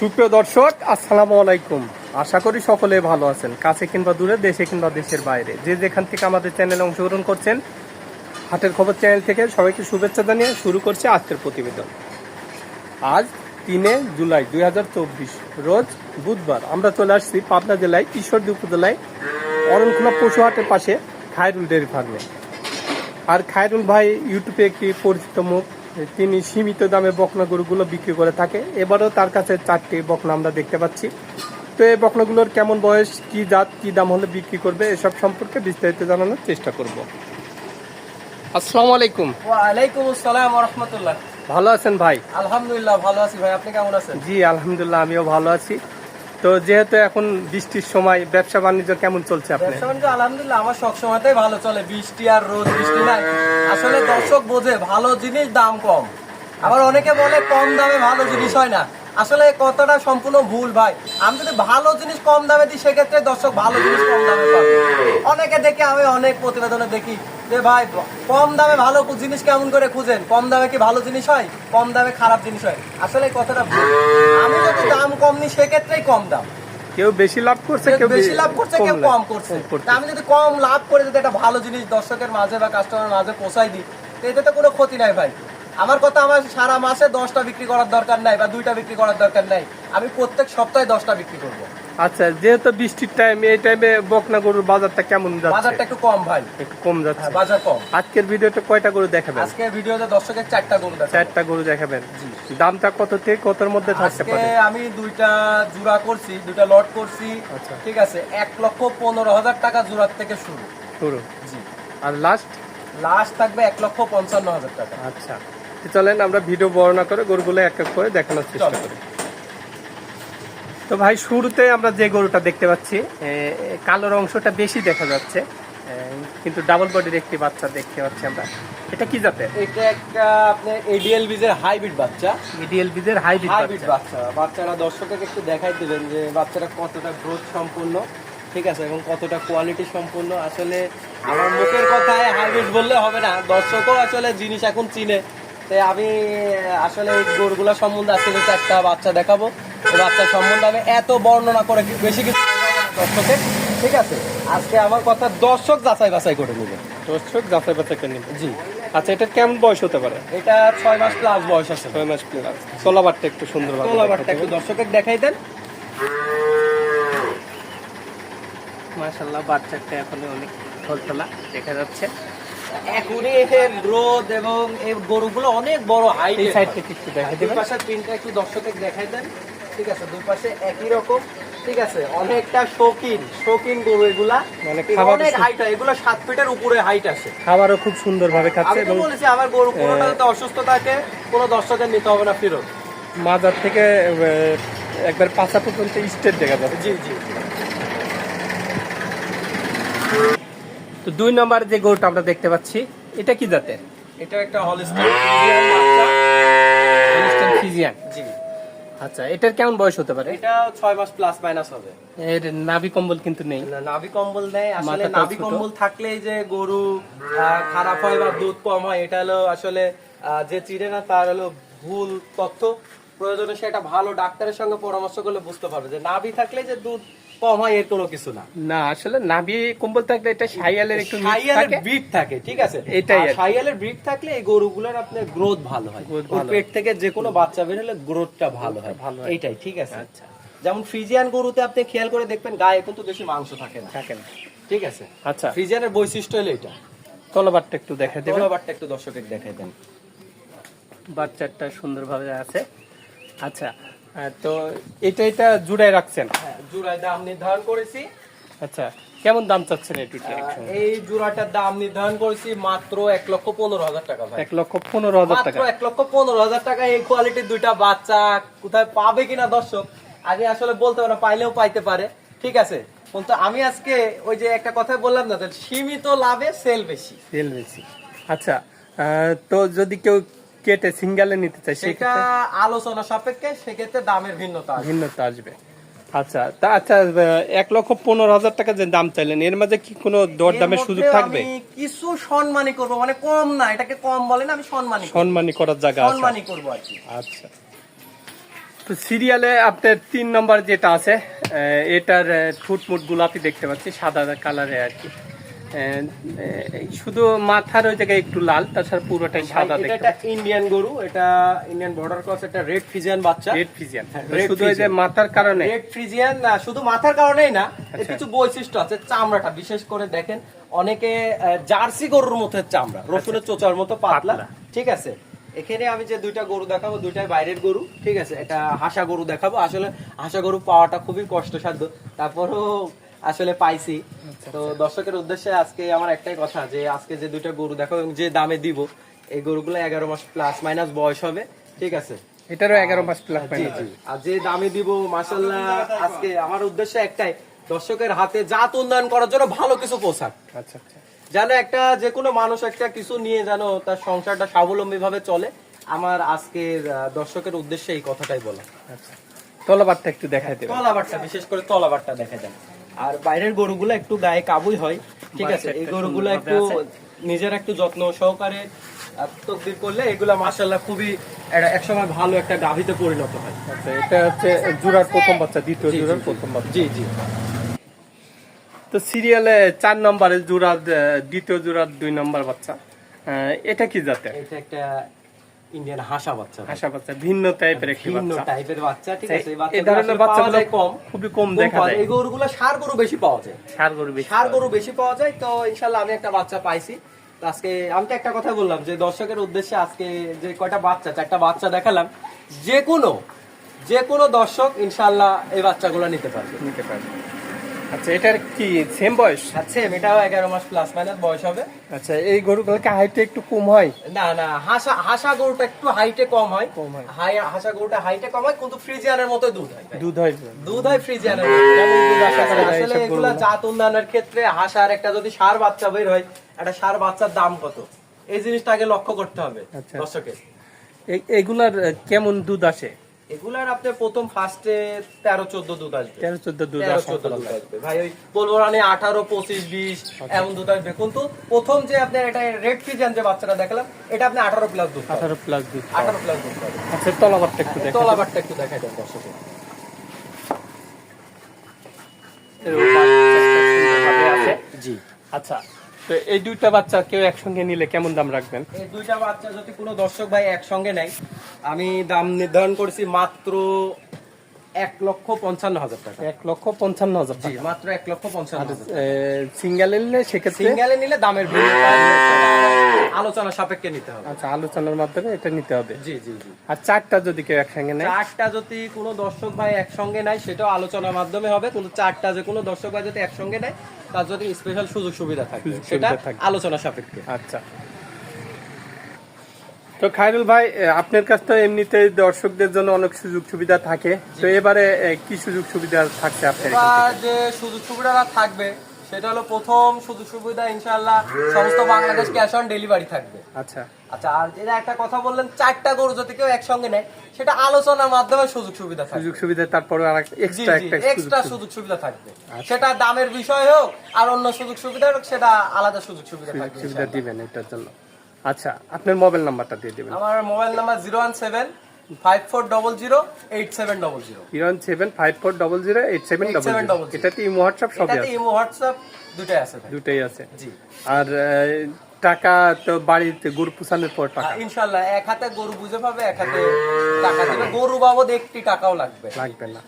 সুপ্রিয় দর্শক, আসসালামু আলাইকুম। আশা করি সকলে ভালো আছেন, কাছে কিংবা দূরে, দেশে কিংবা দেশের বাইরে। যে যেখান থেকে আমাদের চ্যানেলে অংশগ্রহণ করছেন, হাটের খবর চ্যানেল থেকে সবাইকে শুভেচ্ছা জানিয়ে শুরু করছে আজকের প্রতিবেদন। আজ তিনে জুলাই দুই হাজার চব্বিশ, রোজ বুধবার। আমরা চলে আসছি পাবনা জেলায় ঈশ্বরদী উপজেলায়, অরণখোলা পশু হাটের পাশে খায়রুল ডেয়ারি ফার্মে। আর খায়রুল ভাই ইউটিউবে একটি পরিচিত মুখ তিনি সীমিত দামে বকনা গরুগুলো বিক্রি করে থাকে। এবারও তার কাছে চারটি বকনা আমরা দেখতে পাচ্ছি। তো এই বকনাগুলোর কেমন বয়স কি জাত কি দাম হলে বিক্রি করবে এসব সম্পর্কে বিস্তারিত জানানোর চেষ্টা করব। আসসালামু আলাইকুম ওয়ালাইকুম আসসালাম রহমতুল্লাহ ভালো আছেন ভাই? আলহামদুলিল্লাহ ভালো আছি ভাই। আপনি কেমন আছেন? জি আলহামদুলিল্লাহ আমিও ভালো আছি। তো যেহেতু এখন বৃষ্টির সময় ব্যবসা বাণিজ্য কেমন চলছে আপনার? ব্যবসা বাণিজ্য আলহামদুলিল্লাহ, আমার সব সময়তেই ভালো চলে। বৃষ্টি আর রোদ, বৃষ্টি নাই। আসলে দর্শক বোঝে, ভালো জিনিস দাম কম। আবার অনেকে বলে কম দামে ভালো জিনিস হয় না। আসলে কথাটা সম্পূর্ণ ভুল ভাই। আমি যদি ভালো জিনিস কম দামে দিই, সেক্ষেত্রে দর্শক ভালো জিনিস কম দামে পাবে। অনেকে দেখে, আমি অনেক প্রতিবেদনে দেখি যে ভাই কম দামে ভালো জিনিস কেমন করে খুঁজেন? কম দামে কি ভালো জিনিস হয়? কম দামে খারাপ জিনিস হয়? আসলে কথাটা আমি যদি দাম কম নিই সেক্ষেত্রেই কম দাম। কেউ বেশি লাভ করছে কেউ বেশি লাভ করছে কেউ কম করছে। আমি যদি কম লাভ করে যদি একটা ভালো জিনিস দর্শকের মাঝে বা কাস্টমারের মাঝে পৌঁছাই দিই তো এতে তো কোনো ক্ষতি নাই ভাই। আমার কথা আমার সারা মাসে দশটা বিক্রি করার দরকার নাই বা দুইটা বিক্রি করার দরকার নাই। আমি প্রত্যেক সপ্তাহে দশটা বিক্রি করব। আচ্ছা যেহেতু বৃষ্টির টাইম এই টাইমে বকনা গরুর বাজারটা কেমন যাচ্ছে? বাজারটা একটু কম ভাই। একটু কম যাচ্ছে। হ্যাঁ, বাজার কম। আজকের ভিডিওতে কয়টা গরু দেখাবেন? আজকে ভিডিওতে দর্শকের চারটা গরু দেখাবো। চারটা গরু দেখাবেন। দামটা কত থেকে কতর মধ্যে থাকতে পারে? আমি দুইটা জোড়া করছি দুইটা লট করছি। আচ্ছা। ঠিক আছে এক লক্ষ পনেরো হাজার টাকা জোড়ার থেকে শুরু। শুরু। জি। আর লাস্ট লাস্ট থাকবে এক লক্ষ পঞ্চান্ন হাজার টাকা। আচ্ছা। চলেন আমরা ভিডিও বর্ণনা করে গরুগুলো এক এক করে দেখানোর চেষ্টা করি। তো ভাই শুরুতে আমরা যে গরুটা দেখতে পাচ্ছি কালোর অংশটা বেশি দেখা যাচ্ছে কিন্তু ডাবল বডির একটি বাচ্চা দেখতে পাচ্ছি আমরা। এটা কি জাতের? এটা একটা আপনার এডিএল বীজের হাইব্রিড বাচ্চা। এডিএল বীজের হাইব্রিড হাইব্রিড বাচ্চা। বাচ্চারা দর্শককে একটু দেখাই দিবেন যে বাচ্চারা কতটা গ্রোথ সম্পূর্ণ ঠিক আছে এবং কতটা কোয়ালিটি সম্পূর্ণ আসলে আমার মুখের কথায় হাইব্রিড বললে হবে না। দর্শকও আসলে জিনিস এখন চিনে। তাই আমি আসলে এই গরুগুলা সম্বন্ধে আসলে একটা বাচ্চা দেখাবো। বাচ্চা সম্বন্ধে আমি এত বর্ণনা করে বেশি কিছু দর্শকের ঠিক আছে? আজকে আমার কথা দর্শক যাচাই বাছাই করে নেবে। দর্শক যাচাই বাচ্চাকে নেবে। জি। আচ্ছা এটা কেমন বয়স হতে পারে? এটা ছয় মাস প্লাস বয়স আছে। ছয় মাস প্লাস চলাবারটা একটু সুন্দর তোলাবারটা একটু দর্শকের দেখাই দেন। মাশাল্লাহ বাচ্চাটা এখন অনেক ফলতলা দেখা যাচ্ছে। এখনই এর গ্রোথ এবং এই গরুগুলো অনেক বড় হাইট এই সাইড থেকে একটু দেখা দুই দেবেন। পাশে প্রিন্টটা একটু দর্শকের দেখাই দেন। ঠিক আছে দুই পাশে একই রকম ঠিক আছে অনেকটা শৌখিন শৌখিন গরু এগুলা। মানে খাবার অনেক হাইট হয় এগুলো সাত ফিটের উপরে হাইট আসে। খাবারও খুব সুন্দরভাবে খাচ্ছে আমি বলেছি আমার গরু কোনোটা যাতে অসুস্থ থাকে কোনো দর্শকের নিতে হবে না ফেরত মাজার থেকে একবার পাঁচা পর্যন্ত স্টেট দেখা যাবে। জি জি। তো দুই নম্বর যে গরুটা আমরা দেখতে পাচ্ছি এটা কি জাতের? এটা একটা হলিস্টাইন Friesian। জি। আচ্ছা এটার কেমন বয়স হতে পারে? এটা 6 মাস প্লাস মাইনাস হবে। এর নাভি কম্বল কিন্তু নেই। না, নাভি কম্বল নেই। আসলে নাভি কম্বল থাকলেই যে গরু খারাপ হয় বা দুধ কম হয় এটা হলো আসলে যে চিড়ে না তার হলো ভুল তথ্য। প্রয়োজনে সেটা ভালো ডাক্তারের সঙ্গে পরামর্শ করলে বুঝতে পারবে যে নাভি থাকলে যে দুধ কম হয় এর কোনো কিছু না। না আসলে নাভি কম্বল থাকলে এটা সাইয়ালের একটু mix ব্রিড থাকে। ঠিক আছে? এটাই আর ব্রিড থাকলে এই গরুগুলোর আপনার গ্রোথ ভালো হয়। ওর পেট থেকে যে কোনো বাচ্চা বের হলে গ্রোথটা ভালো হয়। ভালো এইটাই ঠিক আছে? আচ্ছা। যেমন ফ্রিজিয়ান গরুতে আপনি খেয়াল করে দেখবেন গায়ে কিন্তু বেশি মাংস থাকে না। থাকে না। ঠিক আছে? আচ্ছা। ফ্রিজিয়ানের বৈশিষ্ট্য হলো এটা। তলবারটা একটু দেখা দেবেন। তলাবারটা একটু দর্শকের দেখাই দেন। বাচ্চাটা সুন্দরভাবে আছে। আচ্ছা তো এটা এটা জুড়াই রাখছেন? হ্যাঁ জোড়ায় দাম নির্ধারণ করেছি। আচ্ছা কেমন দাম চাচ্ছেন এই এই জোড়াটার দাম নির্ধারণ করেছি মাত্র এক লক্ষ পনেরো হাজার টাকা এক লক্ষ পনেরো হাজার টাকা। এক লক্ষ পনেরো হাজার টাকা এই কোয়ালিটির দুইটা বাচ্চা কোথায় পাবে কিনা দর্শক আগে আসলে বলতে পারে পাইলেও পাইতে পারে। ঠিক আছে? কিন্তু আমি আজকে ওই যে একটা কথা বললাম না সীমিত লাভে সেল বেশি। সেল বেশি। আচ্ছা তো যদি কেউ কেটে সিঙ্গেলে নিতে চায় সেটা আলোচনা সাপেক্ষে সেক্ষেত্রে দামের ভিন্নতা ভিন্নতা আসবে। আচ্ছা তা আচ্ছা এক লক্ষ পনেরো হাজার টাকা যে দাম চাইলেন এর মাঝে কি কোনো দর দামের সুযোগ থাকবে? কিছু সম্মানী করব মানে কম না এটাকে কম বলে না আমি সম্মানী করব। সম্মানী করার জায়গা করব আর কি। আচ্ছা। তো সিরিয়ালে আপনার তিন নম্বর যেটা আছে এটার ফুটমুট গোলাপি দেখতে পাচ্ছি সাদা কালারে আর কি। শুধু মাথার ওই জায়গায় একটু লাল তাছাড়া পুরোটাই সাদা এটা দেখতে একটা ইন্ডিয়ান গরু এটা ইন্ডিয়ান বর্ডার ক্রস একটা রেড ফিজিয়ান বাচ্চা। রেড ফিজিয়ান হ্যাঁ, শুধু ওই যে মাথার কারণে? রেড ফ্রিজিয়ান না শুধু মাথার কারণেই না এর আচ্ছা। কিছু বৈশিষ্ট্য আছে চামড়াটা। বিশেষ করে দেখেন অনেকে জার্সি গরুর মতো চামড়া রসুনের চোচার মতো পাতলা। পাতলা। ঠিক আছে? এখানে আমি যে দুইটা গরু দেখাবো দুইটাই বাইরের গরু ঠিক আছে? এটা হাসা গরু দেখাবো। আসলে হাসা গরু পাওয়াটা খুবই কষ্টসাধ্য। তারপরও আসলে পাইছি। আচ্ছা, তো দর্শকের উদ্দেশ্যে আজকে আমার একটাই কথা যে আজকে যে দুইটা গরু দেখাবো এবং যে দামে দিব এই গরুগুলো এগারো মাস প্লাস মাইনাস বয়স হবে ঠিক আছে? এটারও এগারো মাস প্লাস আর যে দামে দিব মাসাল্লাহ আজকে আমার উদ্দেশ্য একটাই দর্শকের হাতে জাত উন্নয়ন করার জন্য ভালো কিছু পোশাক আচ্ছা আচ্ছা। যেন একটা যে কোনো মানুষ একটা কিছু নিয়ে যেন তার সংসারটা স্বাবলম্বী ভাবে চলে আমার আজকের আহ, দর্শকের উদ্দেশ্যে এই কথাটাই বলা। আচ্ছা। তলাবারটা একটু দেখাই দেবেন। তলাবারটা বিশেষ করে তলাবারটা দেখা যায় আর বাইরের গরুগুলো একটু গায়ে কাবুই হয় ঠিক আছে? এই গরুগুলো একটু নিজের একটু যত্ন সহকারে তকদির করলে এগুলা মাসাল্লাহ খুবই একসময় ভালো একটা গাভীতে পরিণত হয়। আচ্ছা এটা হচ্ছে জোড়ার প্রথম বাচ্চা দ্বিতীয় জোড়ার প্রথম বাচ্চা। জি জি। তো সিরিয়ালে চার নম্বরে জোড়া দ্বিতীয় জোড়ার দুই নম্বর বাচ্চা এটা কি জাতের? এটা একটা ইন্ডিয়ান হাসা বাচ্চা। হাসা বাচ্চা ভিন্ন টাইপের একটি ভিন্ন টাইপের বাচ্চা ঠিক আছে? এই- ধরনের বাচ্চাগুলো কম। খুবই কম দেখা যায়। এই গরুগুলো সার গরু বেশি পাওয়া যায়। সার গরু বেশি সার গরু বেশি পাওয়া যায়। তো ইনশাল্লাহ আমি একটা বাচ্চা পাইছি। আজকে আমি তো একটা কথা বললাম যে দর্শকের উদ্দেশ্যে আজকে যে কয়টা বাচ্চা চারটা বাচ্চা দেখালাম যে কোনো যে কোনো দর্শক ইনশাল্লাহ এই বাচ্চাগুলো নিতে পারবে। নিতে পারবে। আচ্ছা এটার কি সেম বয়স? আচ্ছা এটাও এগারো মাস প্লাস মাইনাস বয়স হবে। আচ্ছা এই গরুগুলোকে হাইটে একটু কম হয়? না না হাসা হাসা গরুটা একটু হাইটে কম হয়। কম হয়। হাই হাসা গরুটা হাইটে কম হয় কিন্তু ফ্রিজিয়ানের মতো দুধ হয়। দুধ হয়। দুধ হয় ফ্রিজিয়ানের আসলে এগুলা জাত উন্নয়নের ক্ষেত্রে হাসার একটা যদি সার বাচ্চা বের হয় একটা সার বাচ্চার দাম কত? এই জিনিসটা আগে লক্ষ্য করতে হবে আচ্ছা। দর্শকের। এগুলার কেমন দুধ আসে? এগুলার আপনি প্রথম ফার্স্টে তেরো চোদ্দ দুধ আসবে। তেরো চোদ্দ দুধ আসবে ভাই ওই বলব রানি আঠারো পঁচিশ বিশ এমন দুধ আসবে। কিন্তু প্রথম যে আপনার এটা রেড ফিজিয়ান যে বাচ্চাটা দেখালাম এটা আপনি আঠারো প্লাস দুধ আঠারো প্লাস দুধ আঠারো প্লাস দুধ আচ্ছা তলাবারটা একটু দেখো তলাবারটা একটু দেখাই দেন দর্শকের জি। আচ্ছা তো এই দুইটা বাচ্চা কেউ একসঙ্গে নিলে কেমন দাম রাখবেন? এই দুইটা বাচ্চা যদি কোনো দর্শক ভাই একসঙ্গে নেয়, আমি দাম নির্ধারণ করেছি মাত্র এক লক্ষ পঞ্চান্ন হাজার টাকা। এক লক্ষ পঞ্চান্ন হাজার টাকা মাত্র এক লক্ষ পঞ্চান্ন সিঙ্গেল নিলে সেক্ষেত্রে? সিঙ্গেলে নিলে দামের আলোচনা সাপেক্ষে নিতে হবে। আচ্ছা আলোচনার মাধ্যমে এটা নিতে হবে। জি জি জি। আর চারটা যদি কেউ একসঙ্গে নেয়? চারটা যদি কোনো দর্শক ভাই একসঙ্গে নেয় সেটাও আলোচনার মাধ্যমে হবে। কিন্তু চারটা যে কোনো দর্শক ভাই যদি একসঙ্গে নেয় তার যদি স্পেশাল সুযোগ সুবিধা থাকে। সেটা আলোচনা সাপেক্ষে। আচ্ছা। তো খায়রুল ভাই আপনার কাছ তো এমনিতে দর্শকদের জন্য অনেক সুযোগ সুবিধা থাকে। তো এবারে কি সুযোগ সুবিধা থাকছে আপনার যে সুযোগ সুবিধাটা থাকবে সেটা হলো প্রথম সুযোগ সুবিধা ইনশাআল্লাহ সমস্ত বাংলাদেশ ক্যাশ অন ডেলিভারি থাকবে। আচ্ছা। আচ্ছা আর যেটা একটা কথা বললেন চারটা গরু যদি কেউ একসঙ্গে নেয় সেটা আলোচনার মাধ্যমে সুযোগ সুবিধা থাকবে। সুযোগ সুবিধা তারপরে আর এক্সট্রা একটা এক্সট্রা সুযোগ সুবিধা থাকবে। সেটা দামের বিষয় হোক আর অন্য সুযোগ সুবিধা হোক সেটা আলাদা সুযোগ সুবিধা থাকবে সুবিধা দিবেন এটার জন্য। আচ্ছা আপনার মোবাইল নাম্বারটা দিয়ে দিবেন। আমার mobile number zero one seven five four double zero eight seven double zero zero seven five four double zero eight seven double এটাতে ইমো হোয়াটসঅ্যাপ সবই আছে। ইমো হোয়াটসঅ্যাপ দুটাই আছে দুটাই আছে। জি। আর টাকা তো বাড়িতে গরু পুষানোর পর টাকা। ইনশাল্লাহ এক হাতে গরু বুঝে পাবে এক হাতে টাকা দিবে। গরু বাবদ একটি টাকাও লাগবে। লাগবে না।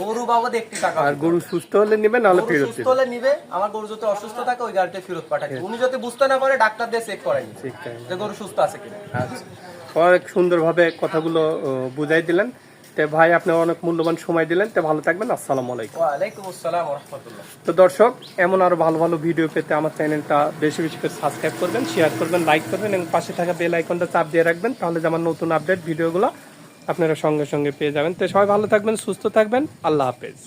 গরু বাবদ একটি টাকা আর গরু সুস্থ হলে নেবে নাহলে ফেরত সুস্থ হলে নিবে আমার গরু যদি অসুস্থ থাকে ওই গাড়িতে ফেরত পাঠাই উনি যদি বুঝতে না পারে ডাক্তার দিয়ে চেক করাই ঠিক যে গরু সুস্থ আছে কিনা। আচ্ছা। অনেক সুন্দরভাবে কথাগুলো বুঝাই দিলেন। তে ভাই আপনি অনেক মূল্যবান সময় দিলেন। তে ভালো থাকবেন। আসসালামু আলাইকুম। ওয়ালাইকুম আসসালাম রহমতুল্লাহ। তো দর্শক এমন আরও ভালো ভালো ভিডিও পেতে আমার চ্যানেলটা বেশি বেশি করে সাবস্ক্রাইব করবেন শেয়ার করবেন লাইক করবেন এবং পাশে থাকা বেল আইকনটা চাপ দিয়ে রাখবেন তাহলে যে আমার নতুন আপডেট ভিডিওগুলো আপনারা সঙ্গে সঙ্গে পেয়ে যাবেন। তো সবাই ভালো থাকবেন সুস্থ থাকবেন। আল্লাহ হাফেজ।